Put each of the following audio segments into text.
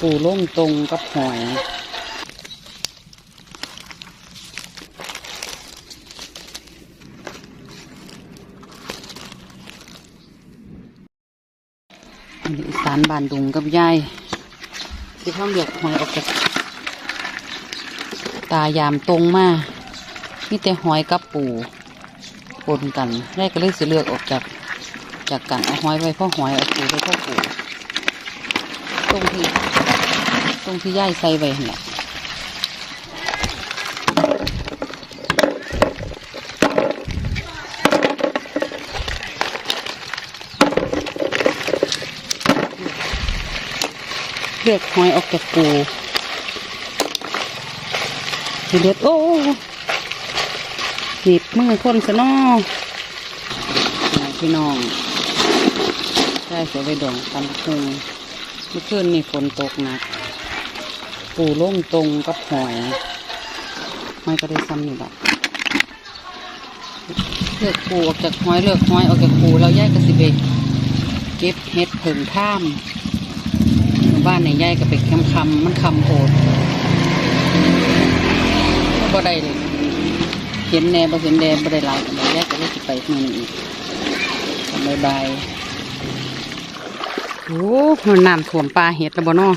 ปูล่งตรงกับหอย อันนี้สานบานดุงกับยายที่เขาเลือกหอยออกจากตายามตรงมากมีแต่หอยกับปูปนกันแรกก็เลยสิเลือกออกจากจากกันเอาหอยไว้เพ่อหอยเอาปูไว้เพ่อปูตรงที่ ต รงที่ย่ายใส่ไว้เนี่ยเลือกหอยออกจากปูเลือดโอ้หนีบมือคนซะเนอพี่น้อง ได้เสียไปดองตำพุงเมื่อคืนนี่ฝนตกหนัก ปูล่งตรงกับหอยหอยก็ได้ซ้ำนี่แบบเลือกปูออกจากหอยเลือกหอยออกจากปูแล้วย่ายก็สิไปเก็บเห็ดผึ่งท่ามบ้านในย่ายก็ไปคำคำๆมันคำโหดก็ได้เลยเห็นแน่บ่เห็นแน่บ่ได้หลายกันเลยย่ายก็เลยสิไปมือนี้อีกบายบายโอ้มันน้ำท่วมปลาเห็ดแล้วบ่นอ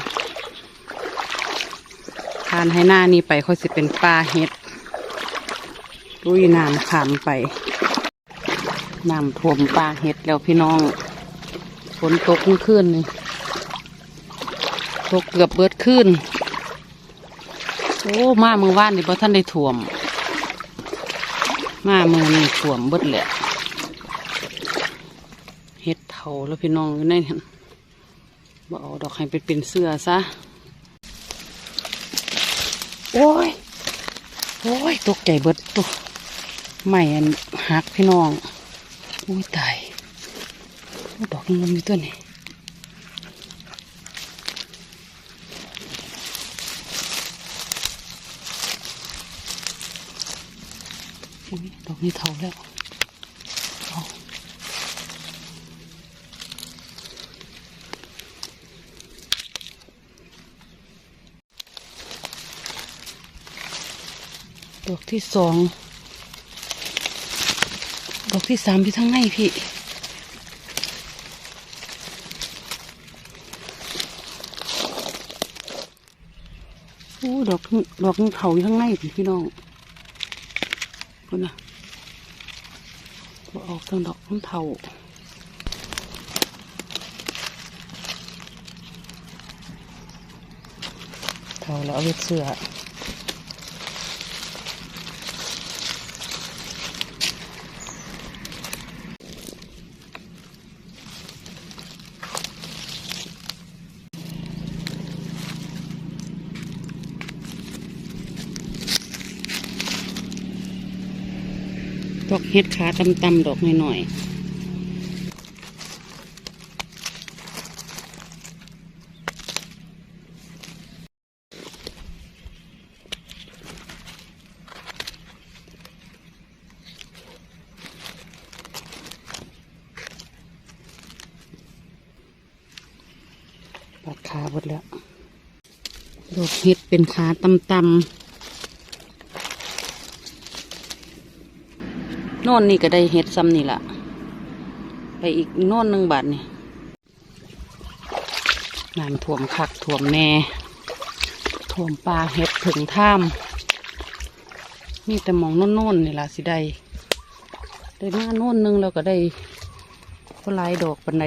ทานให้หน้านี่ไปค่อยสิเป็นปลาเห็ดลุยน้ำขามไปน้ำท่วมปลาเห็ดแล้วพี่น้องฝนตกเมื่อคืนนี่ตกเกือบเบิดขึ้นโอ้มามือว่านนี่บ่ท่านได้ท่วม มามือนี่ท่วมเบิดแหละเห็ดเถาแล้วพี่น้องอยู่ในนั้นบ่เอาดอกให้เป็นเป็นเสื้อซะ โอ้ย โอ้ย ตกใจเบิดตัวไม่อันหักพี่น้อง อุ้ยตายโอ้ดอกมันมีตัวนี้ดอกนี้เท่าแล้ว ดอกที่สอง ดอกที่สามที่ทั้งในพี่ โอ้ ดอกดอกเถาอยู่ข้างในพี่พี่น้องคุณนะออกทางดอกทั้งเถาเถาแล้วเอาไปเสื้อ ดอกเห็ดขาตำๆดอกหน่อยๆปัดขาหมดแล้วดอกเห็ดเป็นขาตำๆ โน่นนี่ก็ได้เห็ดซ้ำนี่ละไปอีกโน่นหนึ่งบาทนี่น้ำท่วมคักท่วมแน่ท่วมปลาเห็ดถึงท่ามมีแต่มองโน่นๆนนี่ละสิได้ได้มาโน่นหนึงแล้วก็ได้ก็ลายดอกปันไหน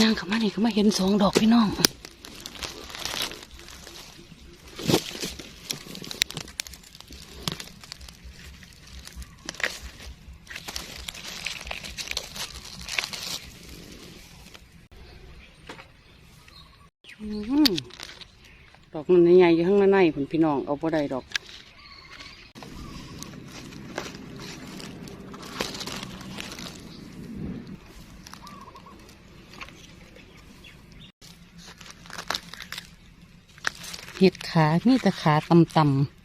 ย่างข้ามานี่ก็มาเห็นสองดอกพี่น้อง อืมดอก มันใหญ่ๆอยู่ข้างในผลพี่น้องเอาบ่ได้ดอกเห็ดขานี่แต่ขาตำ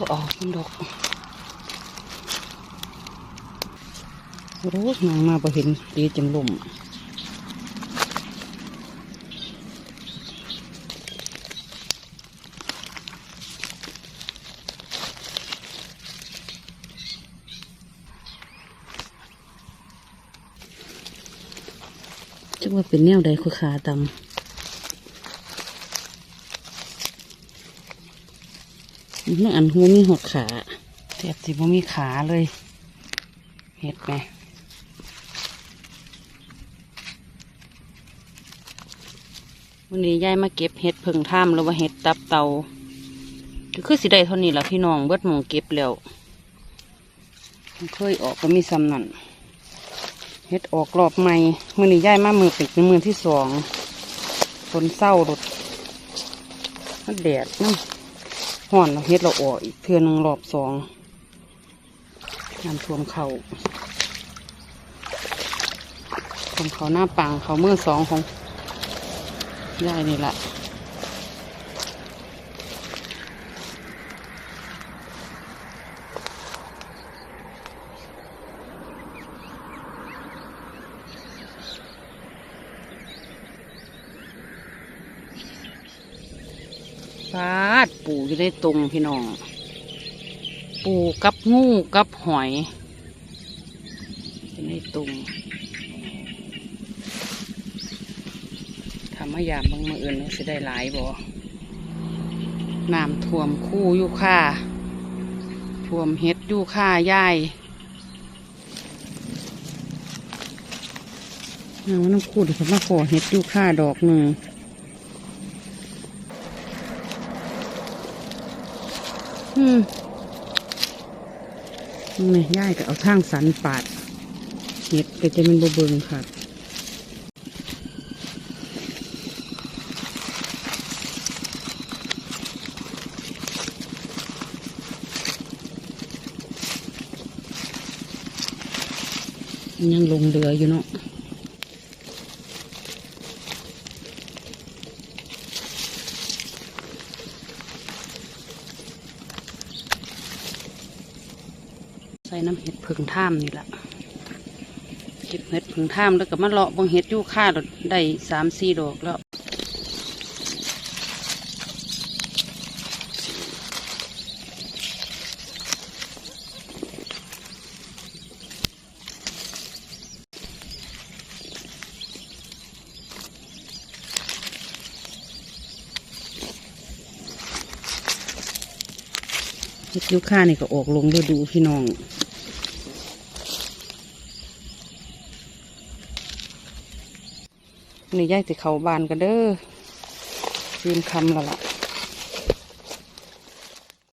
ออกมันดอกโอ้ยนางมาบ่เห็นดีจังลมจักว่าเป็นแนวใดคือขาตำ นี่อันหูมีหกขาแทบสิบ่มีขาเลย เห็ดไหมวันนี้ยายมาเก็บเห็ดเพิ่งท่ามหรือว่าเห็ดตับเตาก็คือสิได้เท่านี้และพี่น้องเบิดหมองเก็บแล้วเคยออกก็มีซ้ำนั่นเห็ดออกรอบใหม่มื่อนี้ยายมามือปิดในมือที่สองฝนเศร้ารถมันแดดเนาะ ห่อนเราเฮ็ดเราออกอีกเทือหนึงรอบสองน้ำท่วมเขาท่วมเขาหน้าปังเขาเมื่อสองของยายนี่แหละ ฟาดปูอยู่ได้ตรงพี่น้อง ปูกับงูกับหอยอยู่ในตรงทำมายามบางมืออื่นว่าสิได้หลายบ่น้ำท่วมคู่อยู่ค่าท่วมเฮ็ดอยู่ค่าย่ายน้ำน้ำคูดเขามาขอเฮ็ดอยู่ค่าดอกหนึ่ง อืมนี่ย่ายก็เอาทางสันปาดเห็ดก็จะเป็นบเบิงค่ะยังลงเรืออยู่เนาะ ใส่น้ำเห็ดผึ่งท่ามนี่แหละเก็บเห็ดผึ่งท่ามแล้วก็มาเลาะบางเห็ดยู่ค่าได้สามสี่ดอกแล้วเฮ็ดยูค่านี่ก็ออกลงฤดูพี่น้อง นี่ย่ายสิเขาบานกันเด้อคืนคำแล้วล่ะ